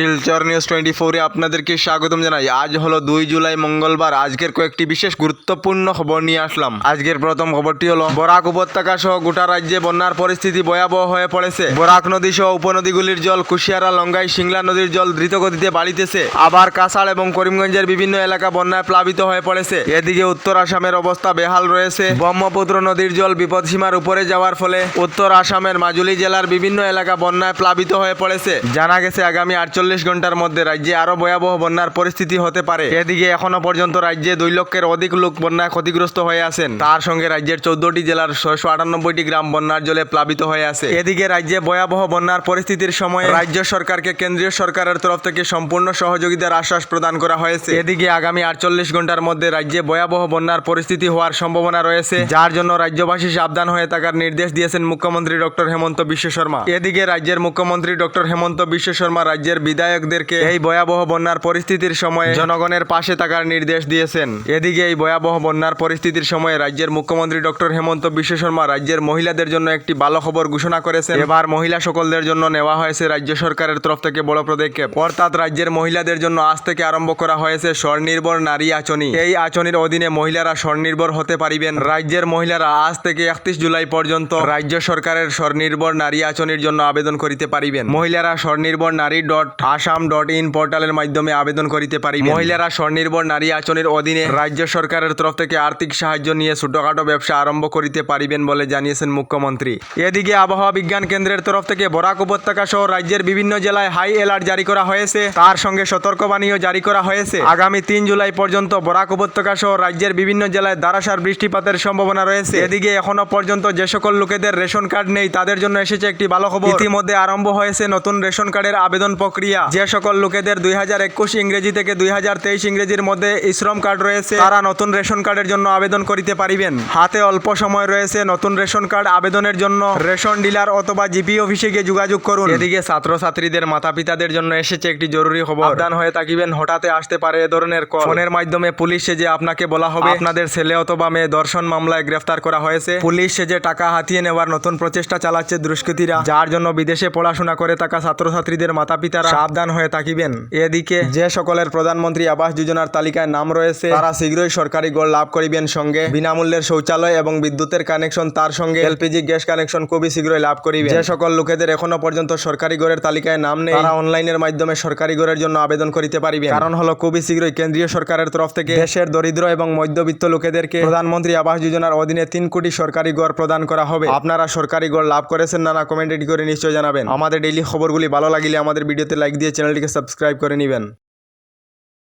Silchar news twenty ফোরে আপনাদেরকে স্বাগতম জানাই। আজ হলো দুই জুলাই মঙ্গলবার। আজকের কয়েকটি বিশেষ গুরুত্বপূর্ণ খবর নিয়ে আসলাম। আজকের প্রথম খবরটি হলো, বরাক উপত্যকা সহ গোটা রাজ্যে বন্যার পরিস্থিতি ভয়াবহ হয়ে পড়েছে। বরাক নদী সহ উপনদীগুলির জল কুশিয়ারা, লঙ্গাই, সিংলা নদীর জল দ্রুত গতিতে বাড়িতেছে। আবার কাছাড় এবং করিমগঞ্জের বিভিন্ন এলাকা বন্যায় প্লাবিত হয়ে পড়েছে। এদিকে উত্তর আসামের অবস্থা বেহাল রয়েছে। ব্রহ্মপুত্র নদীর জল বিপদসীমার উপরে যাওয়ার ফলে উত্তর আসামের মাজুলি জেলার বিভিন্ন এলাকা বন্যায় প্লাবিত হয়ে পড়েছে। জানা গেছে, আগামী আটচল্লিশ ঘণ্টার মধ্যে রাজ্যে আরও ভয়াবহ বন্যার পরিস্থিতি হতে পারে। এদিকে এখনও পর্যন্ত রাজ্যে দুই লক্ষের অধিক লোক বন্যায় ক্ষতিগ্রস্ত হয়ে আছেন। তার সঙ্গে রাজ্যের চোদ্দটি জেলার ছয়শো আটানব্বইটি গ্রাম বন্যার জলে প্লাবিত হয়ে আছে। এদিকে রাজ্যে ভয়াবহ বন্যার পরিস্থিতির সময় রাজ্য সরকারকে কেন্দ্রীয় সরকারের তরফ থেকে সম্পূর্ণ সহযোগিতার আশ্বাস প্রদান করা হয়েছে। এদিকে আগামী আটচল্লিশ ঘণ্টার মধ্যে রাজ্যে ভয়াবহ বন্যার পরিস্থিতি হওয়ার সম্ভাবনা রয়েছে, যার জন্য রাজ্যবাসী সাবধান হয়ে থাকার নির্দেশ দিয়েছেন মুখ্যমন্ত্রী ডক্টর হেমন্ত বিশ্ব শর্মা। এদিকে রাজ্যের মুখ্যমন্ত্রী ডক্টর হেমন্ত বিশ্ব শর্মা রাজ্যের বিধায়কদেরকে এই ভয়াবহ বন্যার পরিস্থিতির সময় জনগণের পাশে থাকার নির্দেশ দিয়েছেন। এদিকে এই ভয়াবহ বন্যার পরিস্থিতির সময় রাজ্যের মুখ্যমন্ত্রী ডক্টর হেমন্ত বিশ্ব শর্মা রাজ্যের মহিলাদের জন্য একটি ভালো খবর ঘোষণা করেছেন। এবার মহিলা সকলদের জন্য নেওয়া হয়েছে রাজ্য সরকারের তরফ থেকে বড় পদক্ষেপ। অর্থাৎ রাজ্যের মহিলাদের জন্য আজ থেকে আরম্ভ করা হয়েছে স্বনির্ভর নারী আচনি। এই আচনির অধীনে মহিলারা স্বনির্ভর হতে পারিবেন। রাজ্যের মহিলারা আজ থেকে একত্রিশ জুলাই পর্যন্ত রাজ্য সরকারের স্বনির্ভর নারী আচনির জন্য আবেদন করিতে পারিবেন। মহিলারা স্বনির্ভর নারী ডট আসাম ডট ইন পোর্টালের মাধ্যমে আবেদন করিতে পারিবেন। মহিলারা স্বনির্ভর নারী আচনির অধীনে রাজ্য সরকারের তরফ থেকে আর্থিক সাহায্য নিয়ে ছোটখাটো ব্যবসা আরম্ভ করিতে পারিবেন বলে জানিয়েছেন মুখ্যমন্ত্রী। এদিকে আবহাওয়া বিজ্ঞান কেন্দ্রের তরফ থেকে বরাক উপত্যকা সহ রাজ্যের বিভিন্ন জেলায় হাই অ্যালার্ট জারি করা হয়েছে। তার সঙ্গে সতর্কবাণীও জারি করা হয়েছে। আগামী তিন জুলাই পর্যন্ত বরাক উপত্যকা সহ রাজ্যের বিভিন্ন জেলায় ধারাসার বৃষ্টিপাতের সম্ভাবনা রয়েছে। এদিকে এখনও পর্যন্ত যে সকল লোকেদের রেশন কার্ড নেই, তাদের জন্য এসেছে একটি ভালো খবর। ইতিমধ্যে আরম্ভ হয়েছে নতুন রেশন কার্ডের আবেদন প্রক্রিয়া। যে সকল লোকেদের দুই হাজার একুশ ইংরেজি থেকে দুই হাজার তেইশ ইংরেজির মধ্যে শ্রম কার্ড রয়েছে তারা নতুন রেশন কার্ডের জন্য আবেদন করিতে পারিবেন। হাতে অল্প সময় রয়েছে নতুন রেশন কার্ড আবেদনের জন্য। রেশন ডিলার অথবা জিপি অফিসে গিয়ে যোগাযোগ করুন। এদিকে ছাত্রছাত্রীদের মাতা পিতাদের জন্য এসেছে একটি জরুরি খবর। সাবধান হয়ে থাকিবেন হঠাৎ আসতে পারে এ ধরনের কল। ফোনের মাধ্যমে পুলিশ সেজে আপনাকে বলা হবে। আপনাদের ছেলে অথবা মেয়ে দর্শন মামলায় গ্রেফতার করা হয়েছে। পুলিশ সেজে টাকা হাতিয়ে নেওয়ার নতুন প্রচেষ্টা চালাচ্ছে দুষ্কৃতীরা। যার জন্য বিদেশে পড়াশোনা করে থাকা ছাত্রছাত্রীদের মাতা পিতারা সাবধান হয়ে থাকিবেন। এদিকে যে সকলের প্রধানমন্ত্রী আবাস যোজনার তালিকায় নাম রয়েছে, তারা শীঘ্রই সরকারি গড় লাভ করিবেন সঙ্গে। বিনামূল্যের শৌচালয় এবং বিদ্যুতের কানেকশন তার সঙ্গে। এলপিজি গ্যাস কানেকশন খুবই শীঘ্রই লাভ করিবেন। যে সকল লোকেদের এখনও পর্যন্ত সরকারি গড়ের তালিকায় নাম নেই, তারা অনলাইনের মাধ্যমে সরকারি গড়ের জন্য আবেদন করিতে পারিবেন। কারণ হলো খুবই শীঘ্রই কেন্দ্রীয় সরকারের তরফ থেকে দেশের দরিদ্র এবং মধ্যবিত্ত লোকেদেরকে প্রধানমন্ত্রী আবাস যোজনার অধীনে তিন কোটি সরকারি গড় প্রদান করা হবে। আপনারা সরকারি গড় লাভ করেছেন না না কমেন্ট করে নিশ্চয় জানাবেন। আমাদের ডেইলি খবরগুলি ভালো লাগিলে আমাদের ভিডিওতে লাইক দিয়ে চ্যানেলটিকে সাবস্ক্রাইব করে নেবেন